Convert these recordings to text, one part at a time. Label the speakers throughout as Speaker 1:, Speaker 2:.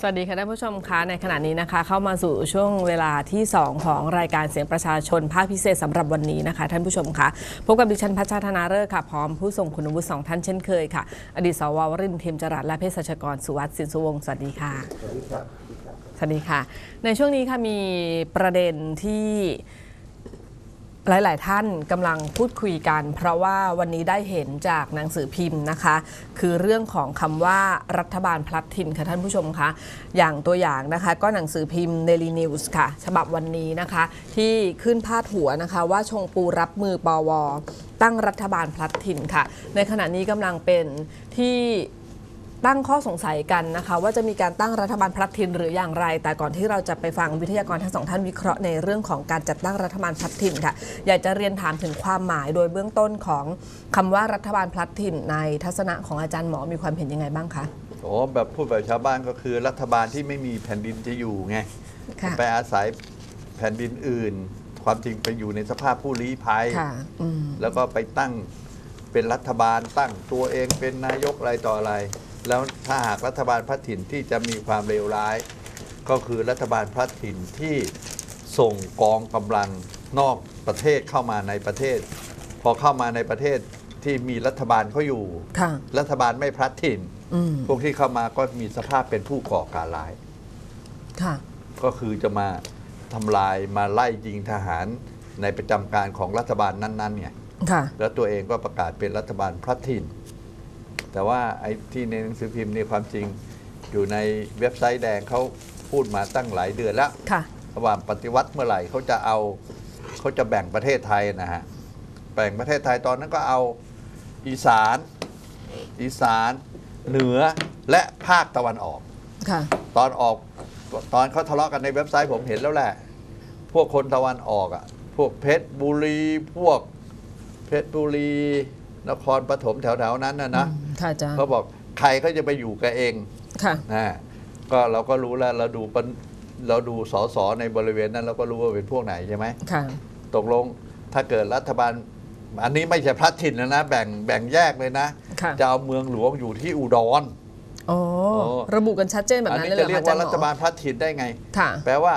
Speaker 1: สวัสดีค่ะท่านผู้ชมคะในขณะนี้นะคะ เข้ามาสู่ช่วงเวลาที่ 2 ของรายการเสียงประชาชนภาคพิเศษสำหรับวันนี้นะคะ ท่านผู้ชมคะพบกับดิฉันพัชชาธนาเริศค่ะ พร้อมผู้ทรงคุณวุฒิสองท่านเช่นเคยค่ะ อดีตสววรินเทียมจรัสและเภสัชกรสุวัสดิ์สินสุวงศ์สวัสดีค่ะสวัสดีค่ะ ในช่วงนี้ค่ะมีประเด็นที่ หลาย ๆ ท่านกำลังพูดคุยกัน เพราะว่าวันนี้ได้เห็นจากหนังสือพิมพ์นะคะ คือเรื่องของคำว่ารัฐบาลพลัดถิ่นค่ะท่านผู้ชมคะอย่างตัวอย่างนะคะ ก็หนังสือพิมพ์ Daily News ค่ะ ฉบับวันนี้นะคะ ที่ขึ้นพาดหัวนะคะว่าชงปูรับมือปวตั้งรัฐบาลพลัดถิ่นค่ะ ในขณะนี้กำลังเป็นที่ ตั้งข้อสงสัยกันนะคะ ว่าจะมีการตั้งรัฐบาลพลัดถิ่นหรืออย่างไร แต่ก่อนที่เราจะไปฟังวิทยากรทั้งสองท่านวิเคราะห์ในเรื่องของการจัดตั้งรัฐบาลพลัดถิ่นค่ะ อยากจะเรียนถามถึงความหมายโดยเบื้องต้นของคำว่ารัฐบาลพลัดถิ่นในทัศนะของอาจารย์หมอมีความเห็นยังไงบ้างคะ
Speaker 2: โอ้แบบพูดแบบชาวบ้านก็คือรัฐบาลที่ไม่มีแผ่นดินจะอยู่ไง
Speaker 1: ค่ะ
Speaker 2: ไปอาศัยแผ่นดินอื่น ความจริงไปอยู่ในสภาพผู้ลี้ภัย
Speaker 1: ค่ะอืม
Speaker 2: แล้วก็ไปตั้งเป็นรัฐบาลตั้งตัวเองเป็นนายกอะไรต่ออะไร แล้วถ้าหากรัฐบาลพลัดถิ่นที่จะมีความเลวร้าย ก็คือรัฐบาลพลัดถิ่นที่ส่งกองกำลังนอกประเทศเข้ามาในประเทศ พอเข้ามาในประเทศที่มีรัฐบาลเขาอยู่
Speaker 1: ค่ะ
Speaker 2: รัฐบาลไม่พลัดถิ่น
Speaker 1: อืม
Speaker 2: พวกที่เข้ามาก็มีสภาพเป็นผู้ก่อการร้าย
Speaker 1: ค่ะ
Speaker 2: ก็คือจะมาทำลายมาไล่ยิงทหารในประจำการของรัฐบาลนั้นๆไง
Speaker 1: ค่ะ
Speaker 2: แล้วตัวเองก็ประกาศเป็นรัฐบาลพลัดถิ่น แต่ว่าไอ้ที่ในหนังสือพิมพ์นี่ความจริงอยู่ในเว็บไซต์แดงเขาพูดมาตั้งหลายเดือนแล้ว
Speaker 1: ค่ะ
Speaker 2: ระหว่างปฏิวัติเมื่อไหร่เขาจะเอาเขาจะแบ่งประเทศไทยนะฮะแบ่งประเทศไทยตอนนั้นก็เอาอีสาน อีสานเหนือและภาคตะวันออก
Speaker 1: ค่ะ
Speaker 2: ตอนออกตอนเขาทะเลาะกันในเว็บไซต์ผมเห็นแล้วแหละ พวกคนตะวันออกอะพวกเพชรบุรี พวกเพชรบุรี นครปฐมแถวๆนั้นนะนะ
Speaker 1: ค่ะอาจารย์
Speaker 2: เขาบอกใครเขาจะไปอยู่กับเอง
Speaker 1: ค่ะ
Speaker 2: นะก็เราก็รู้แล้วเราดูปนเราดูสสในบริเวณนั้นเราก็รู้ว่าเป็นพวกไหนใช่ไหม
Speaker 1: ค่ะ
Speaker 2: ตกลงถ้าเกิดรัฐบาล อันนี้ไม่ใช่พลัดถิ่นแล้วนะแบ่งแบ่งแยกเลยนะ
Speaker 1: ค่ะ
Speaker 2: จะเอาเมืองหลวงอยู่ที่อุดร
Speaker 1: โอ้
Speaker 2: โอ้
Speaker 1: ระบุกันชัดเจนแบบ
Speaker 2: อัน
Speaker 1: นั้น
Speaker 2: นี้
Speaker 1: เลยเหร
Speaker 2: จะ
Speaker 1: อ
Speaker 2: เรีย
Speaker 1: คะ
Speaker 2: ก
Speaker 1: อาจารย์หม
Speaker 2: ว่ารัฐบา
Speaker 1: อ
Speaker 2: ลพลัดถิ่นได้ไง
Speaker 1: ค่ะ
Speaker 2: แปลว่า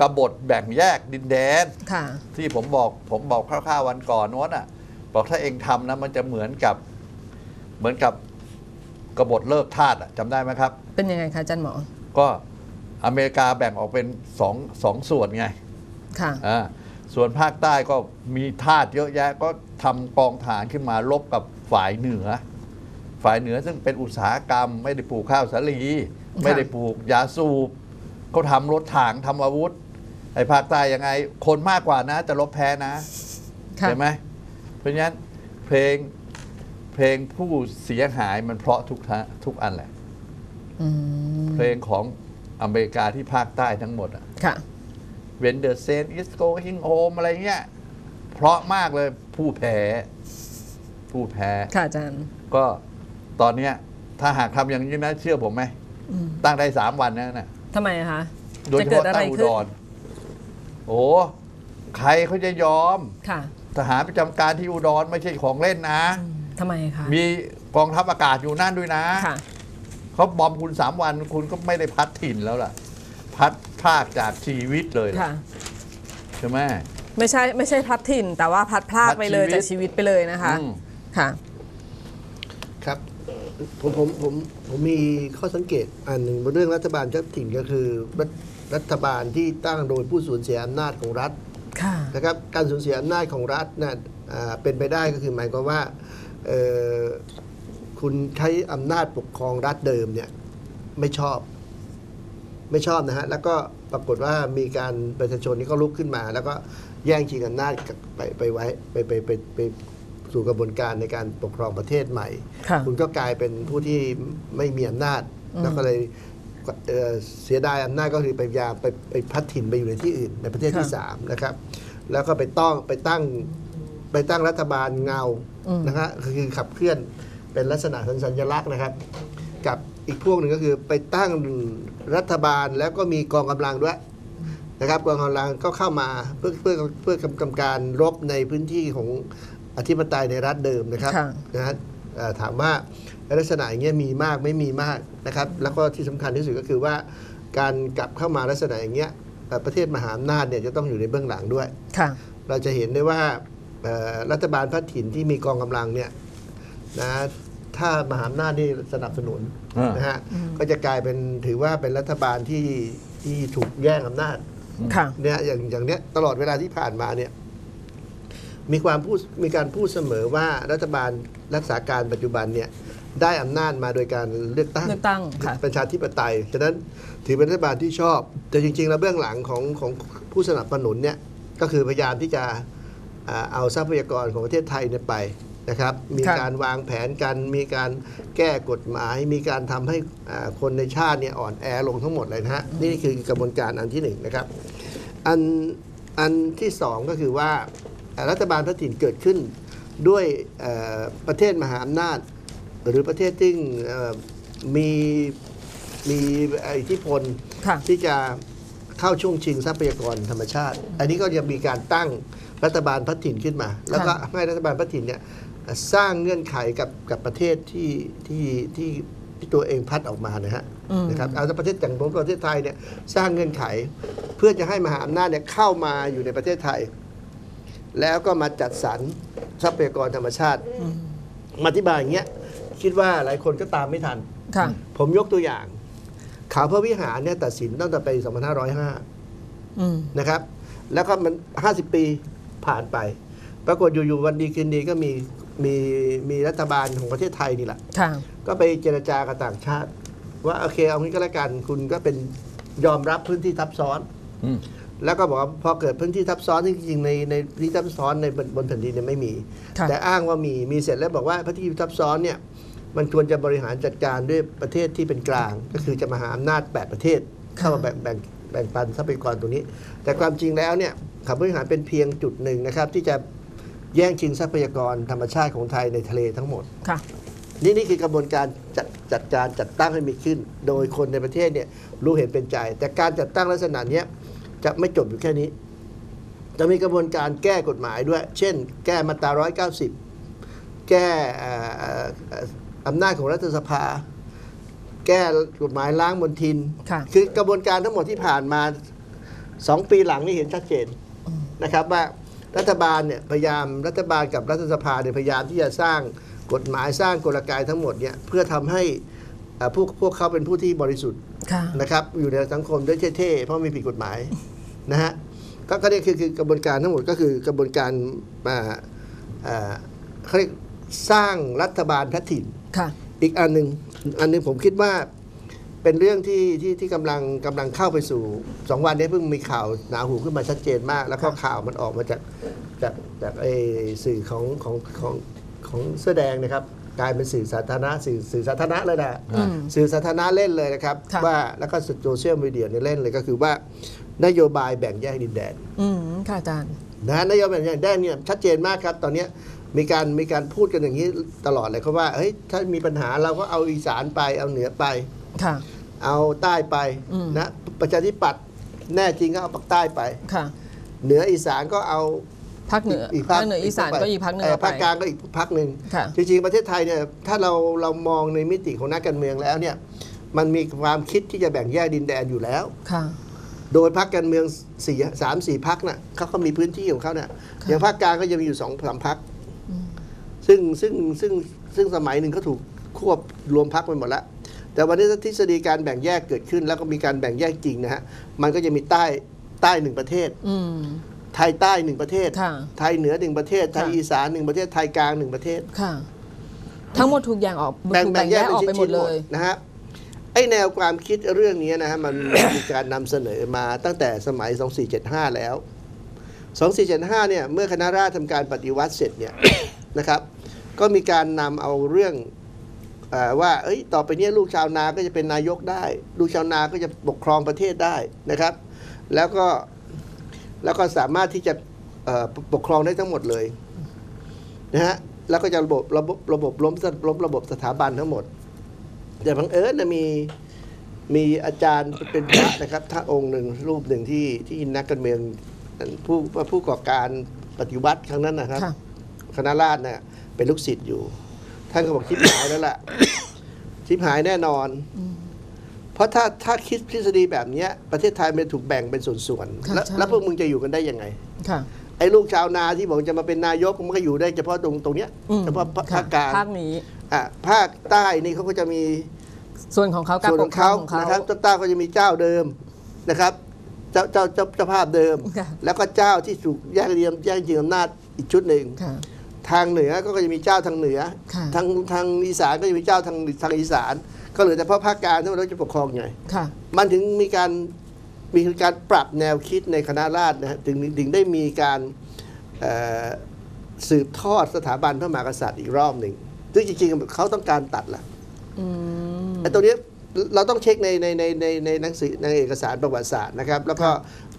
Speaker 2: กบฏแบ่งแยกดินแดน
Speaker 1: ค่ะ
Speaker 2: ที่ผมบอกผมบอกคร่าวๆวันก่อนโน้นอะ บอกถ้าเองทำนะมันจะเหมือนกับ เหมือนกับ กบฏเลิกทาสอะจำได้ไหมครับ
Speaker 1: เป็นยังไงคะอาจารย์หมอ
Speaker 2: ก็อเมริกาแบ่งออกเป็นสองสองส่วนไง
Speaker 1: ค่ะ
Speaker 2: อ่าส่วนภาคใต้ก็มีทาสเยอะแยะก็ทำกองฐานขึ้นมาลบกับฝ่ายเหนือ ฝ่ายเหนือซึ่งเป็นอุตสาหกรรม ไม่ได้ปลูกข้าวสาลี ไม่ได้ปลูกยาสูบเขาทำรถถังทำอาวุธ ไอ้ภาคใต้ยังไง คนมากกว่านะ จะลบแพ้นะ
Speaker 1: ค่ะ
Speaker 2: ใช่ไหมเพราะฉะนั้นเพลง เพลงผู้เสียหายมันเพราะทุกทะทุกอันแหละ
Speaker 1: อืม
Speaker 2: เพลงของอเมริกาที่ภาคใต้ทั้งหมดอะ
Speaker 1: ค่ะ
Speaker 2: When the Saint is going home อะไรเงี้ย เพราะมากเลยผู้แพ้ ผู้แพ้
Speaker 1: ค่ะอาจารย์
Speaker 2: ก็ตอนเนี้ย ถ้าหากทำอย่างนี้นะ เชื่อผมไหม
Speaker 1: อืม
Speaker 2: ตั้งได้สามวันนะน่ะ
Speaker 1: ทำไมอะคะ
Speaker 2: โดย
Speaker 1: จะ
Speaker 2: เฉ
Speaker 1: เกิด
Speaker 2: พาะ
Speaker 1: อะไร
Speaker 2: ตั้งอุ
Speaker 1: ขึ้
Speaker 2: ด
Speaker 1: น
Speaker 2: รโอ้ใครเขาจะยอม
Speaker 1: ค่ะ
Speaker 2: ทหารประจำการที่อุดรไม่ใช่ของเล่นนะ
Speaker 1: ทำไมคะ
Speaker 2: มีกองทัพอากาศอยู่นั่นด้วยนะ
Speaker 1: ค่ะ
Speaker 2: เขาบอมคุณสามวันคุณก็ไม่ได้พัดถิ่นแล้วล่ะ พัดภาคจากชีวิตเลยล่ะ
Speaker 1: ค่ะ
Speaker 2: ใช่ไหม
Speaker 1: ไม่ใช่ไม่ใช่พลัดถิ่น แต่ว่าพลัดพราก
Speaker 2: พลัด
Speaker 1: ไปเลย
Speaker 2: ชีวิต
Speaker 1: จากชีวิตไปเลยนะคะ
Speaker 2: อืม
Speaker 1: ค่ะ
Speaker 3: ครับผมผมผมผมมีข้อสังเกตอันหนึ่งบนเรื่องรัฐบาลเจ้าถิ่นก็คือรัฐรัฐบาลที่ตั้งโดยผู้สูญเสียอำนาจของรัฐ
Speaker 1: ค่ะ
Speaker 3: นะครับการสูญเสียอำนาจของรัฐน่ะอ่าเป็นไปได้ก็คือหมายความว่าเอ่อ คุณใช้อำนาจปกครองรัฐเดิมเนี่ยไม่ชอบ ไม่ชอบนะฮะ แล้วก็ปรากฏว่ามีการประชาชนที่เขาลุกขึ้นมา แล้วก็แย่งชิงอำนาจไปไปไว้ไปไปไปไปสู่กระบวนการในการปกครองประเทศใหม่
Speaker 1: ค่ะ
Speaker 3: คุณก็กลายเป็นผู้ที่ไม่มีอำนาจ
Speaker 1: อืม
Speaker 3: แล้วก็เลยเอ่อเสียดายอำนาจก็คือไปพยายามไปไปพัดถิ่นไปอยู่ในที่อื่น ในประเทศที่สามนะครับ แล้วก็ไปต้องไปตั้ง ไปตั้งรัฐบาลเงา
Speaker 1: อืม
Speaker 3: นะครับคือขับเคลื่อนเป็นลักษณะสัญลักษณ์นะครับ กับอีกพวกหนึ่งก็คือไปตั้งรัฐบาลแล้วก็มีกองกำลังด้วยนะครับกองกำลังก็เข้ามาเพื่อเพื่อเพื่อกำกำการรบในพื้นที่ของอธิปไตยในรัฐเดิมนะครับ
Speaker 1: ค่ะ
Speaker 3: นะฮะเอ่อถามว่าลักษณะอย่างเงี้ยมีมากไม่มีมากนะครับ แล้วก็ที่สำคัญที่สุดก็คือว่าการกลับเข้ามาลักษณะอย่างเงี้ยเอ่อประเทศมหาอำนาจเนี่ยจะต้องอยู่ในเบื้องหลังด้วย
Speaker 1: ค่ะ
Speaker 3: เราจะเห็นได้ว่าเอ่อ รัฐบาลพัฒถิ่นที่มีกองกำลังเนี่ยนะถ้ามหาอำนาจนี่สนับสนุน
Speaker 2: อ่าน
Speaker 3: นะฮะก็จะกลายเป็นถือว่าเป็นรัฐบาลที่ที่ถูกแย่งอำนาจ
Speaker 1: ค่ะ
Speaker 3: เนี่ยอย่างอย่างเนี้ยตลอดเวลาที่ผ่านมาเนี่ยมีความพูดมีการพูดเสมอว่ารัฐบาลรักษาการปัจจุบันเนี่ยได้อำนาจมาโดยการเลือกตั้ง
Speaker 1: เลือกตั้งค่ะ
Speaker 3: ประชาธิปไตยฉะนั้นถือเป็นรัฐบาลที่ชอบ แต่จริงๆแล้วเบื้องหลังของของผู้สนับสนุนเนี่ยก็คือพยายามที่จะอ่า เอาทรัพยากรของประเทศไทยเนี่ยไปนะครับ มี
Speaker 1: ค่ะ
Speaker 3: การวางแผนกัน มีการแก้กฎหมาย มีการทำให้อ่าคนในชาติเนี่ยอ่อนแอลงทั้งหมดเลยนะฮะ นี่คือกระบวนการอันที่หนึ่งนะครับ อันอันที่สองก็คือว่าเอ่อรัฐบาลพระถิ่นเกิดขึ้นด้วยเอ่อประเทศมหาอำนาจ หรือประเทศที่เอ่อมีมีอิทธิพล
Speaker 1: ค่ะ
Speaker 3: ที่จะ เข้าช่วงชิงทรัพยากรธรรมชาติ อันนี้ก็จะมีการตั้งรัฐบาลพัฒถิ่นขึ้นมา แล้วก็ให้รัฐบาลพัฒถิ่นเนี่ยสร้างเงื่อนไขกับกับประเทศที่ที่ที่ที่ตัวเองพัดออกมานะฮะ
Speaker 1: อืม
Speaker 3: นะครับเอาประเทศอย่างผมประเทศไทยเนี่ยสร้างเงื่อนไข เพื่อจะให้มหาอำนาจเนี่ยเข้ามาอยู่ในประเทศไทย แล้วก็มาจัดสรรทรัพยากรธรรมชาติมาอธิบายอย่างเงี้ยคิดว่าหลายคนก็ตามไม่ทัน
Speaker 1: ค่ะ
Speaker 3: ผมยกตัวอย่าง ขาวพระวิหารเนี่ยตัดสินตั้งแต่ปี2505
Speaker 1: อืม
Speaker 3: นะครับ แล้วก็มัน 50 ปีผ่านไป ปรากฏอยู่ๆวันดีคืนดีก็มีมีมีรัฐบาลของประเทศไทยนี่แหละ
Speaker 1: ค่ะ
Speaker 3: ก็ไปเจรจากับต่างชาติ ว่าโอเคเอางี้ก็แล้วกันคุณก็เป็นยอมรับพื้นที่ทับซ้อน
Speaker 2: อืม
Speaker 3: แล้วก็บอกว่าพอเกิดพื้นที่ทับซ้อนจริงๆในในพื้นที่ทับซ้อนในบนบนแผ่นดินเนี่ยไม่มี
Speaker 1: ค่ะ
Speaker 3: แต่อ้างว่ามีมีเสร็จแล้วบอกว่าพื้นที่ทับซ้อนเนี่ย มันควรจะบริหารจัดการด้วยประเทศที่เป็นกลาง ก็คือจะมาหาอำนาจ 8 ประเทศ เข้ามาแบ่งแบ่งแบ่งปันทรัพยากรตรงนี้ แต่ความจริงแล้วเนี่ยขับบริหารเป็นเพียงจุดหนึ่งนะครับ ที่จะแย่งชิงทรัพยากรธรรมชาติของไทยในทะเลทั้งหมด
Speaker 1: ค่ะ
Speaker 3: นี่นี่คือกระบวนการจัดจัดการจัดตั้งให้มีขึ้น โดยคนในประเทศเนี่ยรู้เห็นเป็นใจ แต่การจัดตั้งลักษณะเนี้ยจะไม่จบอยู่แค่นี้ จะมีกระบวนการแก้กฎหมายด้วย เช่น แก้มาตรา190 แก้เอ่อเอ่อเอ่ออำนาจของรัฐสภา แก้กฎหมายล้างมลทิน
Speaker 1: ค่ะ
Speaker 3: คือกระบวนการทั้งหมดที่ผ่านมาสองปีหลังนี่เห็นชัดเจนนะครับว่ารัฐบาลเนี่ยพยายามรัฐบาลกับรัฐสภาเนี่ยพยายามที่จะสร้างกฎหมายสร้างกลไกทั้งหมดเนี่ยเพื่อทำให้เอ่อพวกพวกเขาเป็นผู้ที่บริสุทธิ์
Speaker 1: ค่ะ
Speaker 3: นะครับอยู่ในสังคมด้วยเท่ๆเพราะไม่ผิดกฎหมายนะฮะก็ก็เนี่ยคือคือกระบวนการทั้งหมดก็คือกระบวนการอ่าอ่าเขาเรียกสร้างรัฐบาลทัถิ่น
Speaker 1: ค่ะ
Speaker 3: อีกอันหนึ่งอันหนึงผมคิดว่าเป็นเรื่องที่ที่ที่กำลังกำลังเข้าไปสู่สองวันนี้เพิ่งมีข่าวหนาหูขึ้นมาชัดเจนมาก แล้วก็ข่าวมันออกมาจากจากจากไอ้สื่อของของของของเสื้อแดงนะครับ กลายเป็นสื่อสาธารณะสื่อสื่อสาธารณะเลยนะ
Speaker 1: อืม
Speaker 3: สื่อสาธารณะเล่นเลยนะครับ
Speaker 1: ค่ะ
Speaker 3: ว่าแล้วก็โซเชียลมีเดียเนี่ยเล่นเลยก็คือว่านโยบายแบ่งแยกดินแดน
Speaker 1: อืมค่ะอาจารย์
Speaker 3: นะฮะนโยบายอย่างแรกเนี่ยชัดเจนมากครับ ตอนเนี้ย มีการมีการพูดกันอย่างนี้ตลอดเลยครับว่าเฮ้ยถ้ามีปัญหาเราก็เอาอีสานไปเอาเหนือไป
Speaker 1: ค่ะ
Speaker 3: เอาใต้ไป
Speaker 1: อืม
Speaker 3: นะประชาธิปัตย์แน่จริงก็เอาปากใต้ไป
Speaker 1: ค่ะ
Speaker 3: เหนืออีสานก็เอา
Speaker 1: ภาคเหนือ
Speaker 3: อีก
Speaker 1: ภาคเหนืออีสานก็อีกภาคหนึ่ง
Speaker 3: เเอา
Speaker 1: ไป
Speaker 3: ภาคกลางก็อีกภาคหนึ่ง
Speaker 1: ค่ะ
Speaker 3: จริงๆประเทศไทยเนี่ยถ้าเราเรามองในมิติของนักการเมืองแล้วเนี่ยมันมีความคิดที่จะแบ่งแยกดินแดนอยู่แล้ว
Speaker 1: ค่ะ
Speaker 3: โดยพรรคการเมืองสี่สามสี่พักน่ะเขาก็มีพื้นที่ของเขาเนี่ย
Speaker 1: ค่ะ
Speaker 3: อย่างภาคกลางก็จะมีอยู่สองสามพัก ซึ่งซึ่งซึ่งซึ่งสมัยหนึ่งเขาถูกควบรวมพักไปหมดแล้วแต่วันนี้ทฤษฎีการแบ่งแยกเกิดขึ้น แล้วก็มีการแบ่งแยกจริงนะฮะมันก็จะมีใต้ใต้หนึ่งประเทศ
Speaker 1: อืม
Speaker 3: ไทยใต้หนึ่งประเทศ
Speaker 1: ค่ะ
Speaker 3: ไทยเหนือหนึ่งประเทศ ไทย
Speaker 1: ค่ะ
Speaker 3: อีสานหนึ่งประเทศไทยกลางหนึ่งประเทศ
Speaker 1: ค่ะ ทั้งหมดถูกแยกออกถูกแบ่งแยกออกไปหมดเลย
Speaker 3: นะฮะไอแนวความคิดเรื่องนี้นะฮะมันมีการนำเสนอมาตั้งแต่สมัย 2475 แล้ว 2475 เนี่ย เมื่อคณะราษฎรทำการปฏิวัติเสร็จเนี่ย นะครับ ก็มีการนำเอาเรื่องอว่าเอ้ยต่อไปนี้ลูกชาวนาก็จะเป็นนายกได้ ลูกชาวนาก็จะปกครองประเทศได้นะครับ แล้วก็แล้วก็สามารถที่จะปกครองได้ทั้งหมดเลยนะฮะแล้วก็จะระบบระบบระบบล้มสล้มระบบสถาบันทั้งหมดแต่บังเอิญนะมีมีอาจารย์เป็นพระนะครับท่านองค์หนึ่งรูปหนึ่งที่ที่นักการเมืองผู้ผู้ก่อการปฏิวัติครั้งนั้นนะครับ
Speaker 1: ค่ะ
Speaker 3: คณะราษฎรเนี่ยเป็นลูกศิษย์อยู่ ท่านก็บอกชิบหายแล้วล่ะ ชิบหายแน่นอน เพราะถ้าถ้าคิดทฤษฎีแบบเนี้ย ประเทศไทยมันถูกแบ่งเป็นส่วน
Speaker 1: ค่ะ
Speaker 3: ๆแล้ว
Speaker 1: ใช่
Speaker 3: แล้วพวกมึงจะอยู่กันได้ยังไง
Speaker 1: ค่ะ
Speaker 3: ไอ้ลูกชาวนาที่บอกจะมาเป็นนายกมันก็อยู่ได้เฉพาะตรงตรงเนี้ย
Speaker 1: อืม
Speaker 3: เฉพาะภา
Speaker 1: ค่ะ
Speaker 3: คกลาง
Speaker 1: ภาคนี้
Speaker 3: อะภาคใต้นี่เขาก็จะมี
Speaker 1: ส่วนของเขาการ
Speaker 3: ส่วน
Speaker 1: ป
Speaker 3: ข
Speaker 1: ก
Speaker 3: อง
Speaker 1: ครอ
Speaker 3: เขา
Speaker 1: งของเขา
Speaker 3: นะครับเจ้าใต้ก็จะมีเจ้าเดิมนะครับ เจ้าเจ้าเจ้าเจ้าภาพเดิม
Speaker 1: ค่ะ
Speaker 3: แล้วก็เจ้าที่ถูกแยกเรียมแยกจริงอำนาจอีกชุดหนึ่ง
Speaker 1: ค่ะ
Speaker 3: ทางเหนือก็จะมีเจ้าทางเหนือ
Speaker 1: ค่ะ
Speaker 3: ทางทางอีสานก็จะมีเจ้าทางทางอีสาน ก็เหลือแต่เพาะภาคกลางที่เราจะปกครองไง
Speaker 1: ค่ะ
Speaker 3: มันถึงมีการมีการปรับแนวคิดในคณะราษฎรนะฮะถึงถึงได้มีการเอ่อสืบทอดสถาบันพระมหากษัตริย์อีกรอบหนึ่งซึ่งจริงๆเขาต้องการตัดละ
Speaker 1: อืม
Speaker 3: ไอ้ตรงเนี้ย เราต้องเช็คในในในในในหนังสือในเอกสารประวัติศาสตร์นะครับ แล้วก็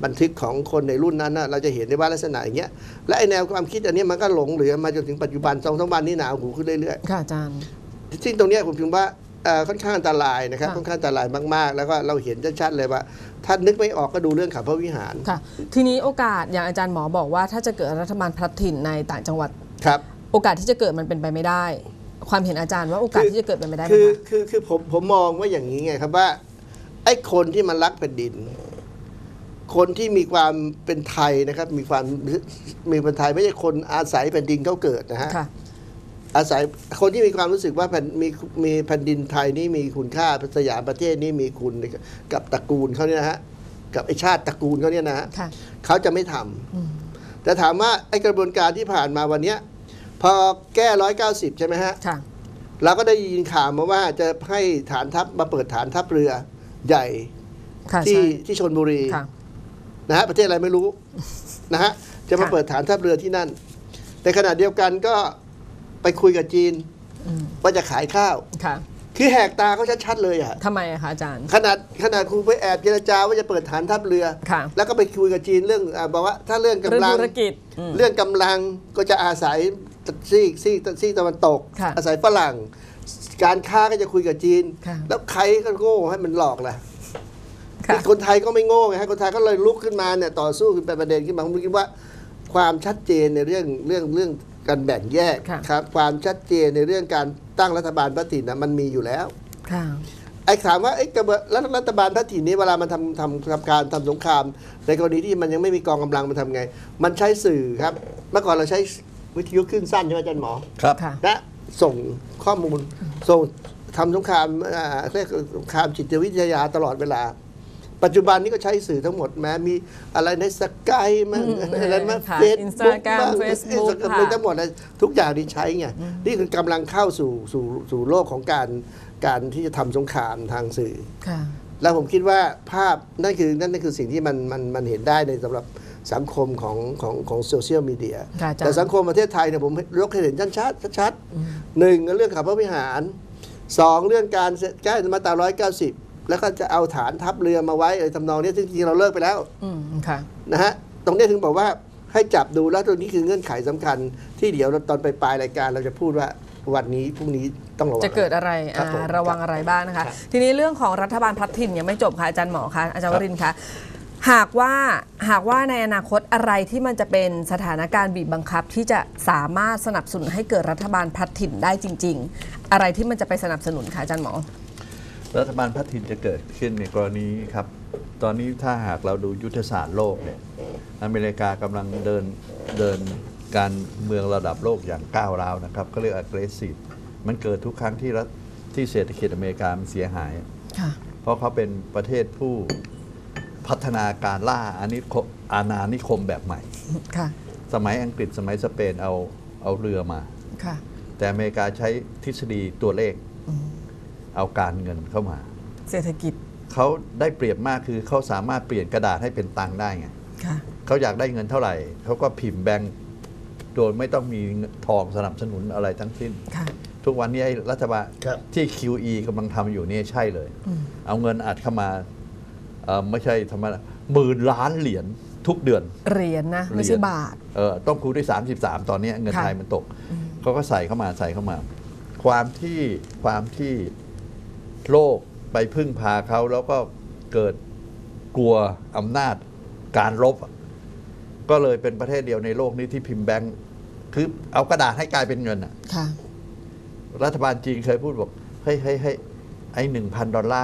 Speaker 3: บันทึกของคนในรุ่นนั้นนะเราจะเห็นได้ว่าลักษณะอย่างเงี้ยและไอแนวความคิดอันเนี้ยมันก็หลงเหลือมาจนถึงปัจจุบันสองสามวันนี้หนาวหูขึ้นเรื่อย
Speaker 1: ค่ะอาจารย์
Speaker 3: ๆซึ่งตรงเนี้ยผมถึงว่าเอ่อค่อนข้างอันตรายนะครับ
Speaker 1: ค่ะ
Speaker 3: ค่อนข้างอันตรายมากๆ แล้วก็เราเห็นชัดๆเลยว่าถ้านึกไม่ออกก็ดูเรื่องขับพระวิหาร
Speaker 1: ค่ะ ทีนี้โอกาสอย่างอาจารย์หมอบอกว่า ถ้าจะเกิดรัฐบาลพลัดถิ่นในต่างจังหวัด
Speaker 3: ครับ
Speaker 1: โอกาสที่จะเกิดมันเป็นไปไม่ได้ ความเห็นอาจารย์ว่าโอกาส
Speaker 3: คือ
Speaker 1: ที่จะเกิดเป็นไปได้ไหม
Speaker 3: คือ
Speaker 1: คะ
Speaker 3: คือคือผมผมมองว่าอย่างนี้ไงครับว่า ไอ้คนที่มันรักแผ่นดิน คนที่มีความเป็นไทยนะครับ มีความมีเป็นไทยไม่ใช่คนอาศัยแผ่นดินเขาเกิดนะฮะ
Speaker 1: ค่ะ
Speaker 3: อาศัยคนที่มีความรู้สึกว่าแผ่นมีมีแผ่นดินไทยนี่มีคุณค่าสยามประเทศนี่มีคุณกับตระกูลเขาเนี่ยนะฮะกับไอชาติตระกูลเขาเนี่ยนะฮะ
Speaker 1: ค่ะ
Speaker 3: เขาจะไม่ทำแต่ถามว่าไอกระบวนการที่ผ่านมาวันเนี้ย พอแก้ร้อยเก้าสิบใช่ไหมฮะ
Speaker 1: ค่ะ
Speaker 3: เราก็ได้ยินข่าวมาว่าจะให้ฐานทัพมาเปิดฐานทัพเรือใหญ่
Speaker 1: ค่ะ
Speaker 3: ที่
Speaker 1: ใช่
Speaker 3: ที่ชนบุรี
Speaker 1: ค่ะ
Speaker 3: นะฮะประเทศอะไรไม่รู้ นะฮะจะมา
Speaker 1: ค่ะ
Speaker 3: เปิดฐานทัพเรือที่นั่น แต่ขณะเดียวกันก็ไปคุยกับจีน
Speaker 1: อืม
Speaker 3: ว่าจะขายข้าว
Speaker 1: ค่ะ
Speaker 3: คือแหกตาเขาชัดๆเลยอะ
Speaker 1: ทำไมอะคะอาจารย์
Speaker 3: ขนาดขนาดครูไปแอบเจรจาว่าจะเปิดฐานทัพเรือ
Speaker 1: ค่ะ
Speaker 3: แล้วก็ไปคุยกับจีนเรื่องอาบอกว่าถ้าเรื่อง
Speaker 1: เรื่อง
Speaker 3: กำลัง
Speaker 1: ธุรกิจอืม
Speaker 3: เรื่องกำลังก็จะอาศัยซีกซีกซีกตะวันตก
Speaker 1: ค่ะ
Speaker 3: อาศัยฝรั่ง การค้าก็จะคุยกับจีน
Speaker 1: ค่ะ
Speaker 3: แล้วใครก็โง่ให้มันหลอกล่ะ
Speaker 1: ค่ะ
Speaker 3: คนไทยก็ไม่โง่ไงฮะคนไทยก็เลยลุกขึ้นมาเนี่ยต่อสู้ขึ้นเป็นประเด็นขึ้นมาผมคิดว่า ความชัดเจนในเรื่องเรื่องเรื่อง การแบ่งแยก
Speaker 1: ค่ะ
Speaker 3: ครับความชัดเจนในเรื่องการตั้งรัฐบาลพระถิ่นนะมันมีอยู่แล้ว
Speaker 1: ค่ะ
Speaker 3: ไอ้ถามว่าไอ้กระบวนรัฐรัฐบาลพระถิ่นนี้เวลามันทำทำทำการทำสงคราม ในกรณีที่มันยังไม่มีกองกำลังมันทำไง มันใช้สื่อครับ เมื่อก่อนเราใช้วิทยุคลื่นสั้นใช่ไหมอาจารย์หมอ
Speaker 2: ครับ
Speaker 1: ค่ะ
Speaker 3: และส่งข้อมูลส่งทำสงครามอ่าเรียกสงครามจิตวิทยาตลอดเวลา ปัจจุบันนี้ก็ใช้สื่อทั้งหมดแม้มีอะไรในสกายมัน
Speaker 1: อืม
Speaker 3: อะไรมา
Speaker 1: ค่ะ
Speaker 3: เฟซบุ๊ก
Speaker 1: Instagram
Speaker 3: บ้าง
Speaker 1: Facebook
Speaker 3: เออ
Speaker 1: ค่ะ
Speaker 3: ทั้งหมดเลยทุกอย่างที่ใช้ไงนี่คือกำลังเข้าสู่สู่สู่โลกของการการที่จะทำสงครามทางสื่อ
Speaker 1: ค่ะ
Speaker 3: แล้วผมคิดว่าภาพนั่นคือนั่นคือสิ่งที่มันมันมันเห็นได้ในสำหรับสังคมของของของโซเชียลมีเดีย
Speaker 1: ค่ะอาจารย์
Speaker 3: แต่สังคมประเทศไทยเนี่ยผมยกให้เห็นชัดชัดๆชัดๆหนึ่งเรื่องขับพระวิหารสองเรื่องการแก้มาตราร้อยเก้าสิบ แล้วก็จะเอาฐานทัพเรือมาไว้อะไรทำนองเนี้ยซึ่งจริงๆเราเลิกไปแล้ว
Speaker 1: อืมค่ะ
Speaker 3: นะฮะตรงเนี้ยถึงบอกว่าให้จับดูแล้วตรงนี้คือเงื่อนไขสำคัญ ที่เดี๋ยวตอนไปปลายรายการเราจะพูดว่าวันนี้พรุ่งนี้ต้องระวัง
Speaker 1: จะเกิดอะไร
Speaker 3: ครับ
Speaker 1: อ่า
Speaker 3: ผม
Speaker 1: ระวังอะไรบ้างนะคะ
Speaker 3: ครับ
Speaker 1: ทีนี้เรื่องของรัฐบาลพลัดถิ่นยังไม่จบค่ะอาจารย์หมอคะอาจารย์วรินทร์คะหากว่าหากว่าในอนาคตอะไรที่มันจะเป็นสถานการณ์บีบบังคับ ที่จะสามารถสนับสนุนให้เกิดรัฐบาลพลัดถิ่นได้จริง ๆ อะไรที่มันจะไปสนับสนุนคะอาจารย์หมอ
Speaker 2: รัฐบาลพัฒถิ่นจะเกิดขึ้นในกรณีครับ ตอนนี้ถ้าหากเราดูยุทธศาสตร์โลกเนี่ยอเมริกากำลังเดินเดินการเมืองระดับโลกอย่างก้าวร้าวนะครับเขาเรียก aggressive มันเกิดทุกครั้งที่รัฐที่เศรษฐกิจอเมริกามันเสียหาย
Speaker 1: ค่ะ
Speaker 2: เพราะเขาเป็นประเทศผู้พัฒนาการล่าอานิคมอาณานิคมแบบใหม่
Speaker 1: ค่ะ
Speaker 2: สมัยอังกฤษสมัยสเปนเอาเอาเรือมา
Speaker 1: ค่ะ
Speaker 2: แต่อเมริกาใช้ทฤษฎีตัวเลข เอาการเงินเข้ามา
Speaker 1: เศรษฐกิจ
Speaker 2: เขาได้เปรียบมากคือเขาสามารถเปลี่ยนกระดาษให้เป็นตังค์ได้ไง
Speaker 1: ค่ะ
Speaker 2: เขาอยากได้เงินเท่าไหร่เขาก็พิมพ์แบงก์โดยไม่ต้องมีทองสนับสนุนอะไรทั้งสิ้น
Speaker 1: ค่ะ
Speaker 2: ทุกวันนี้ไอ้รัฐบาล
Speaker 3: ครับ
Speaker 2: ที่ QE กำลังทำอยู่เนี่ยใช่เลย เอาเงินอัดเข้ามาเอ่อไม่ใช่ธรรมดาหมื่นล้านเหรียญทุกเดือน
Speaker 1: เหรียญนะไม่ใช่บาท
Speaker 2: เออต้องคูณด้วย33 ตอนนี้เงิน
Speaker 1: ค่ะ
Speaker 2: ไทยมันตกเขาก็ใส่เข้ามาใส่เข้ามา ความที่ความที่ โลกไปพึ่งพาเขาแล้วก็เกิดกลัวอำนาจการรบอะก็เลยเป็นประเทศเดียวในโลกนี้ที่พิมพ์แบงค์คือเอากระดาษให้กลายเป็นเงินอะ
Speaker 1: ค่ะ
Speaker 2: รัฐบาลจีนเคยพูดบอกเฮ้ยเฮ้ยเฮ้ยไอ้หนึ่งพันดอลลาร์